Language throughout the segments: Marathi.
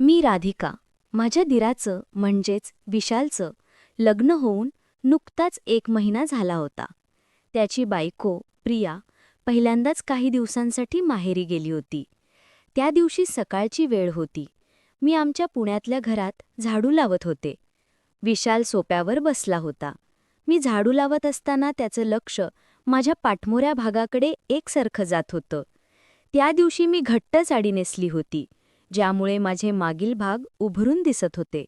मी राधिका. माझ्या दिराचं म्हणजेच विशालचं लग्न होऊन नुकताच एक महिना झाला होता. त्याची बायको प्रिया पहिल्यांदाच काही दिवसांसाठी माहेरी गेली होती. त्या दिवशी सकाळची वेळ होती. मी आमच्या पुण्यातल्या घरात झाडू लावत होते. विशाल सोप्यावर बसला होता. मी झाडू लावत असताना त्याचं लक्ष माझ्या पाठमोऱ्या भागाकडे एकसारखं जात होतं. त्या दिवशी मी घट्ट साडी नेसली होती. ज्यामुळे माझे मागील भाग उभरून दिसत होते.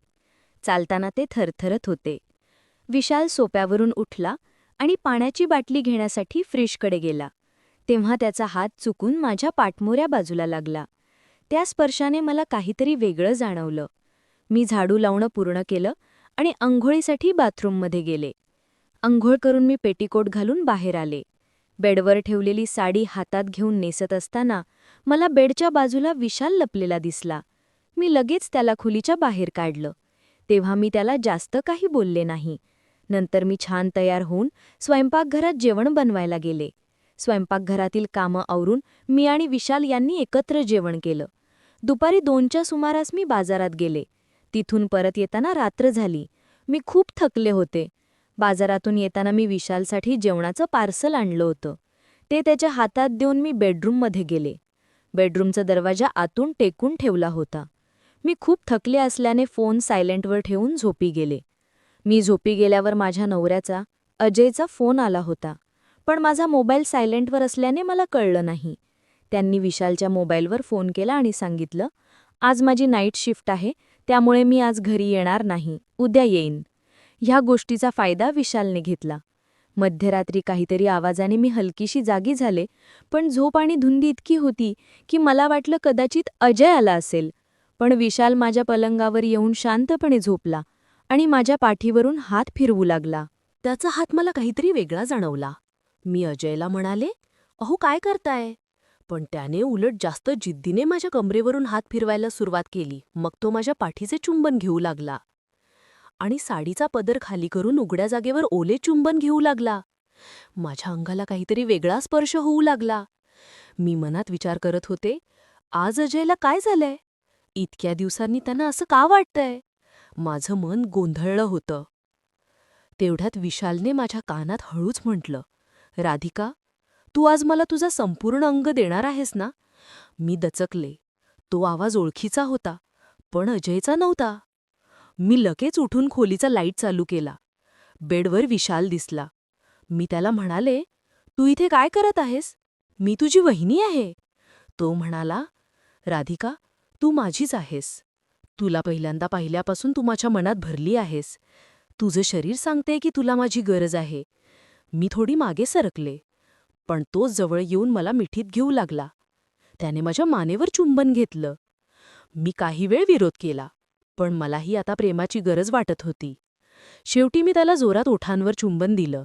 चालताना ते थरथरत होते. विशाल सोप्यावरून उठला आणि पाण्याची बाटली घेण्यासाठी फ्रीजकडे गेला. तेव्हा त्याचा हात चुकून माझ्या पाठमोऱ्या बाजूला लागला. त्या स्पर्शाने मला काहीतरी वेगळं जाणवलं. मी झाडू लावणं पूर्ण केलं आणि अंघोळीसाठी बाथरूममध्ये गेले. अंघोळ करून मी पेटीकोट घालून बाहेर आले. बेडवर ठेवलेली साडी हातात घेऊन नेसत असताना मला बेडच्या बाजूला विशाल लपलेला दिसला. मी लगेच त्याला खुलीच्या बाहेर काढलं. तेव्हा मी त्याला जास्त काही बोलले नाही. नंतर मी छान तयार होऊन स्वयंपाकघरात जेवण बनवायला गेले. स्वयंपाकघरातील कामं आवरून मी आणि विशाल यांनी एकत्र जेवण केलं. दुपारी दोनच्या सुमारास मी बाजारात गेले. तिथून परत येताना रात्र झाली. मी खूप थकले होते. बाजारातून येताना मी विशालसाठी जेवणाचं पार्सल आणलं होतं. ते त्याच्या हातात देऊन मी बेडरूममध्ये गेले. बेडरूमचा दरवाजा आतून टेकून ठेवला होता. मी खूप थकले असल्याने फोन सायलेंटवर ठेवून झोपी गेले. मी झोपी गेल्यावर माझ्या नवऱ्याचा अजयचा फोन आला होता. पण माझा मोबाईल सायलेंटवर असल्याने मला कळलं नाही. त्यांनी विशालच्या मोबाईलवर फोन केला आणि सांगितलं आज माझी नाईट शिफ्ट आहे त्यामुळे मी आज घरी येणार नाही. उद्या येईन. ह्या गोष्टीचा फायदा विशालने घेतला. मध्यरात्री काहीतरी आवाजाने मी हलकीशी जागी झाले पण झोप आणि धुंदी इतकी होती की मला वाटलं कदाचित अजय आला असेल. पण विशाल माझ्या पलंगावर येऊन शांतपणे झोपला आणि माझ्या पाठीवरून हात फिरवू लागला. त्याचा हात मला काहीतरी वेगळा जाणवला. मी अजयला म्हणाले अहो काय करताय? पण त्याने उलट जास्त जिद्दीने माझ्या कमरेवरून हात फिरवायला सुरुवात केली. मग तो माझ्या पाठीचे चुंबन घेऊ लागला. आणि साडीचा पदर खाली करून उघड्या जागेवर ओले चुंबन घेऊ लागला. माझ्या अंगाला काहीतरी वेगळा स्पर्श होऊ लागला. मी मनात विचार करत होते आज अजयला काय झालंय? इतक्या दिवसांनी त्यांना असं का वाटतंय? माझं मन गोंधळलं होतं. तेवढ्यात विशालने माझ्या कानात हळूच म्हटलं राधिका तू आज मला तुझा संपूर्ण अंग देणार आहेस ना? मी दचकले. तो आवाज ओळखीचा होता पण अजयचा नव्हता. मी लगेच उठून खोलीचा लाइट चालू केला. बेडवर विशाल दिसला. मी त्याला म्हणाले तू इथे काय करत आहेस? मी तुझी वहिनी आहे. तो म्हणाला राधिका तू माझीच आहेस. तुला पहिल्यांदा पाहिल्यापासून तू माझ्या मनात भरली आहेस. तुझं शरीर सांगते की तुला माझी गरज आहे. मी थोडी मागे सरकले. पण तो जवळ येऊन मला मिठीत घेऊ लागला. त्याने माझ्या मानेवर चुंबन घेतलं. मी काही वेळ विरोध केला. पण मलाही आता प्रेमाची गरज वाटत होती. शेवटी मी त्याला जोरात ओठांवर चुंबन दिलं.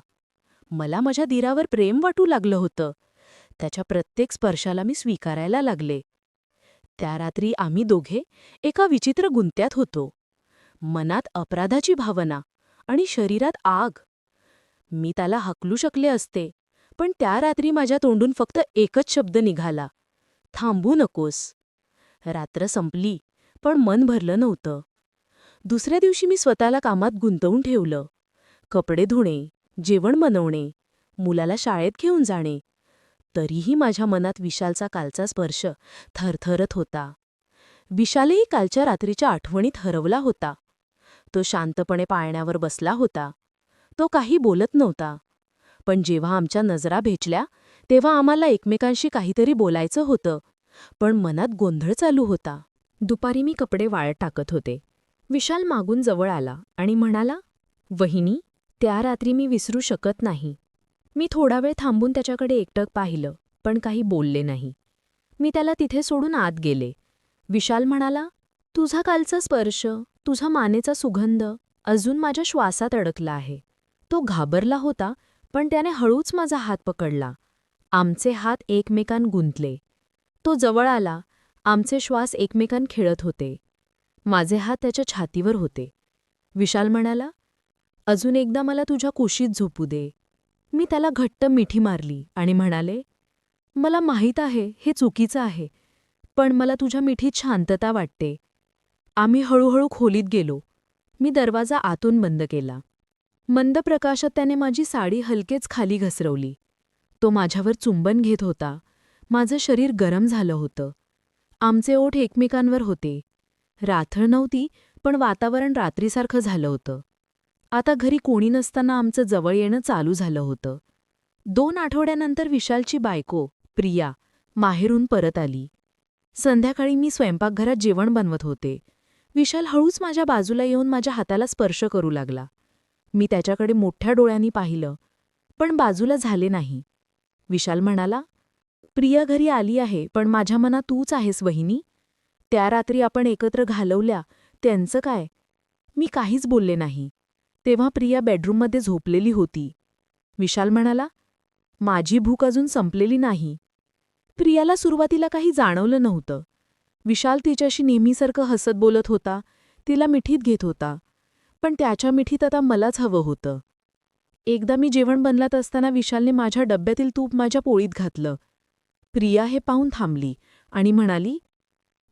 मला माझ्या दिरावर प्रेम वाटू लागलं होतं. त्याच्या प्रत्येक स्पर्शाला मी स्वीकारायला लागले. त्या रात्री आम्ही दोघे एका विचित्र गुंत्यात होतो. मनात अपराधाची भावना आणि शरीरात आग. मी त्याला हकलू शकले असते पण त्या रात्री माझ्या तोंडून फक्त एकच शब्द निघाला. थांबू नकोस. रात्र संपली. पण मन भरलं नव्हतं. दुसऱ्या दिवशी मी स्वतःला कामात गुंतवून ठेवलं. कपडे धुणे जेवण बनवणे मुलाला शाळेत घेऊन जाणे. तरीही माझ्या मनात विशालचा कालचा स्पर्श थरथरत होता. विशालही कालच्या रात्रीच्या आठवणीत हरवला होता. तो शांतपणे पाळण्यावर बसला होता. तो काही बोलत नव्हता. पण जेव्हा आमच्या नजरा भेटल्या तेव्हा आम्हाला एकमेकांशी काहीतरी बोलायचं होतं. पण मनात गोंधळ चालू होता. दुपारी मी कपडे वाळत टाकत होते. विशाल मागून जवळ आला आणि म्हणाला वहिनी त्या रात्री मी विसरू शकत नाही. मी थोडा वेळ थांबून त्याच्याकडे एकटक पाहिलं पण काही बोलले नाही. मी त्याला तिथे सोडून आत गेले. विशाल म्हणाला तुझा कालचा स्पर्श तुझा मानेचा सुगंध अजून माझ्या श्वासात अडकला आहे. तो घाबरला होता पण त्याने हळूच माझा हात पकडला. आमचे हात एकमेकांत गुंतले. तो जवळ आला आमचे श्वास एकमेकांत खेळत होते. माझे हात त्याच्या छातीवर होते. विशाल म्हणाला अजून एकदा मला तुझ्या कुशीत झोपू दे. मी त्याला घट्ट मिठी मारली आणि म्हणाले मला माहीत आहे हे चुकीचं आहे पण मला तुझ्या मिठीत शांतता वाटते. आम्ही हळूहळू खोलीत गेलो. मी दरवाजा आतून बंद केला. मंद प्रकाशात त्याने माझी साडी हलकेच खाली घसरवली. तो माझ्यावर चुंबन घेत होता. माझं शरीर गरम झालं होतं. आमचे ओठ एकमेकांवर होते. राथळ नव्हती पण वातावरण रात्रीसारखं झालं होतं. आता घरी कोणी नसताना आमचं जवळ येणं चालू झालं होतं. दोन आठवड्यानंतर विशालची बायको प्रिया माहेरून परत आली. संध्याकाळी मी स्वयंपाकघरात जेवण बनवत होते. विशाल हळूच माझ्या बाजूला येऊन माझ्या हाताला स्पर्श करू लागला. मी त्याच्याकडे मोठ्या डोळ्यांनी पाहिलं पण बाजूला झाले नाही. विशाल म्हणाला प्रिया घरी आली आहे पण माझ्या मनात तूच आहेस वहिनी. त्या रात्री आपण एकत्र घालवल्या त्यांचं काय? मी काहीच बोलले नाही. तेव्हा प्रिया बेडरूममध्ये झोपलेली होती. विशाल म्हणाला माझी भूक अजून संपलेली नाही. प्रियाला सुरुवातीला काही जाणवलं नव्हतं. विशाल तिच्याशी नेहमीसारखं हसत बोलत होता तिला मिठीत घेत होता. पण त्याच्या मिठीत आता मलाच हवं होतं. एकदा मी जेवण बनलात असताना विशालने माझ्या डब्यातील तूप माझ्या पोळीत घातलं. प्रिया हे पाहून थांबली आणि म्हणाली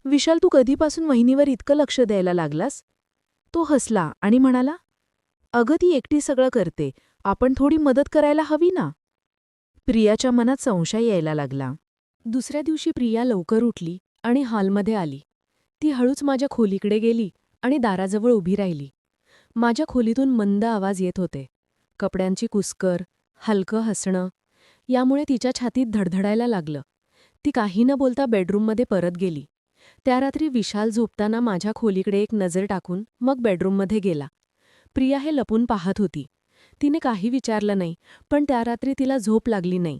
विशाल तू कधीपासून वहिनीवर इतकं लक्ष द्यायला लागलास? तो हसला आणि म्हणाला अगं ती एकटी सगळं करते. आपण थोडी मदत करायला हवी ना? प्रियाच्या मनात संशय यायला लागला. दुसऱ्या दिवशी प्रिया लवकर उठली आणि हॉलमध्ये आली. ती हळूच माझ्या खोलीकडे गेली आणि दाराजवळ उभी राहिली. माझ्या खोलीतून मंद आवाज येत होते. कपड्यांची कुस्कर हलकं हसणं यामुळे तिच्या छातीत धडधडायला लागलं. ती काही न बोलता बेडरूममध्ये परत गेली. त्या रात्री विशाल झोपताना माझ्या खोलीकडे एक नजर टाकून मग बेडरूममध्ये गेला. प्रिया हे लपून पाहत होती. तिने काही विचारलं नाही पण त्या रात्री तिला झोप लागली नाही.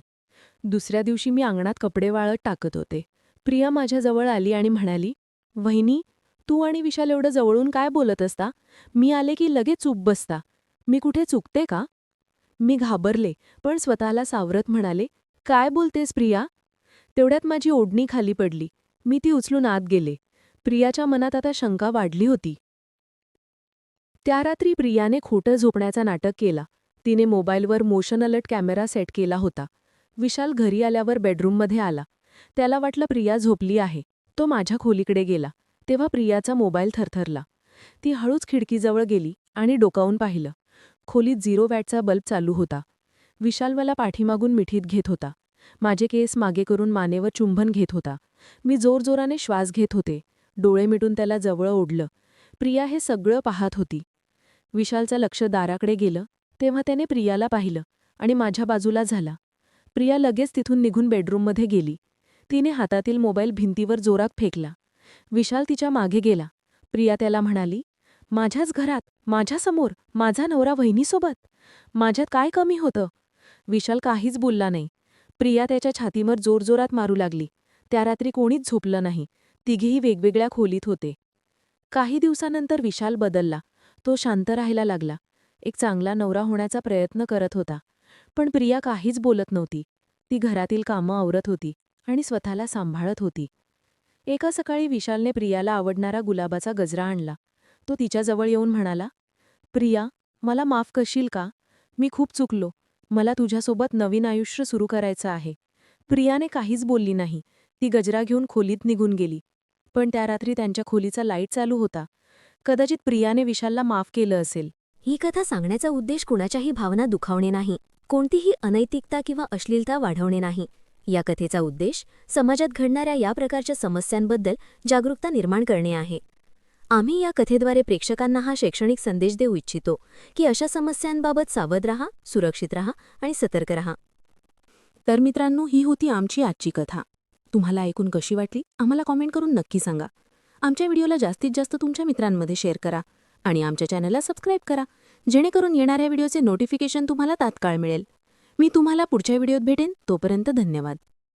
दुसऱ्या दिवशी मी अंगणात कपडे वाळत टाकत होते. प्रिया माझ्याजवळ आली आणि म्हणाली वहिनी तू आणि विशाल एवढं जवळून काय बोलत असता? मी आले की लगेच चूप बसता. मी कुठे चुकते का? मी घाबरले पण स्वतःला सावरत म्हणाले काय बोलतेस प्रिया? तेवढ्यात माझी ओढणी खाली पडली. मी ती उचलून आत गेले. प्रियाच्या मनात आता शंका वाढली होती. त्या रात्री प्रियाने खोटं झोपण्याचा नाटक केला. तिने मोबाईलवर मोशन अलर्ट कॅमेरा सेट केला होता. विशाल घरी आल्यावर बेडरूममध्ये आला. त्याला वाटलं प्रिया झोपली आहे. तो माझ्या खोलीकडे गेला. तेव्हा प्रियाचा मोबाईल थरथरला. ती हळूच खिडकीजवळ गेली आणि डोकावून पाहिलं. खोलीत झिरो वॅटचा बल्ब चालू होता. विशाल मला पाठीमागून मिठीत घेत होता. माझे केस मागे करून मानेवर चुंबन घेत होता. मी जोरजोराने श्वास घेत होते. डोळे मिटून त्याला जवळ ओढलं. प्रिया हे सगळं पाहत होती. विशालचं लक्ष दाराकडे गेलं. तेव्हा त्याने प्रियाला पाहिलं आणि माझ्या बाजूला झाला. प्रिया लगेच तिथून निघून बेडरूममध्ये गेली. तिने हातातील मोबाईल भिंतीवर जोरात फेकला. विशाल तिच्यामागे गेला. प्रिया त्याला म्हणाली माझ्याच घरात माझ्यासमोर माझा नवरा वहिनीसोबत? माझ्यात काय कमी होतं? विशाल काहीच बोलला नाही. प्रिया त्याच्या छातीवर जोरजोरात मारू लागली. त्या रात्री कोणीच झोपलं नाही. तिघेही वेगवेगळ्या खोलीत होते. काही दिवसानंतर विशाल बदलला. तो शांत राहायला लागला. एक चांगला नवरा होण्याचा प्रयत्न करत होता. पण प्रिया काहीच बोलत नव्हती. ती घरातील कामं आवरत होती आणि स्वतःला सांभाळत होती. एका सकाळी विशालने प्रियाला आवडणारा गुलाबाचा गजरा आणला. तो तिच्याजवळ येऊन म्हणाला प्रिया मला माफ करशील का? मी खूप चुकलो. मला तुझ्यासोबत नवीन आयुष्य सुरू करायचं आहे. प्रियाने काहीच बोलली नाही. ती गजरा घेऊन खोलीत निघून गेली. पण त्या रात्री त्यांच्या खोलीचा लाइट चालू होता. कदाचित प्रियाने विशालला माफ केलं असेल. ही कथा सांगण्याचा उद्देश कुणाच्याही भावना दुखावणे नाही. कोणतीही अनैतिकता किंवा अश्लीलता वाढवणे नाही. या कथेचा उद्देश समाजात घडणाऱ्या या प्रकारच्या समस्यांबद्दल जागरूकता निर्माण करणे आहे. आम्ही या कथेद्वारे प्रेक्षकांना हा शैक्षणिक संदेश देऊ इच्छितो की अशा समस्यांबाबत सावध रहा सुरक्षित रहा आणि सतर्क रहा. तर मित्रांनो ही होती आमची आजची कथा. तुम्हाला ऐकून कशी वाटली? आम्हाला कॉमेंट करून नक्की सांगा. आमच्या व्हिडिओला जास्तीत जास्त तुमच्या मित्रांमध्ये शेअर करा आणि आमच्या चॅनलला सबस्क्राईब करा जेणेकरून येणाऱ्या व्हिडिओचे नोटिफिकेशन तुम्हाला तात्काळ मिळेल. मी तुम्हाला पुढच्या व्हिडिओत भेटेन. तोपर्यंत धन्यवाद.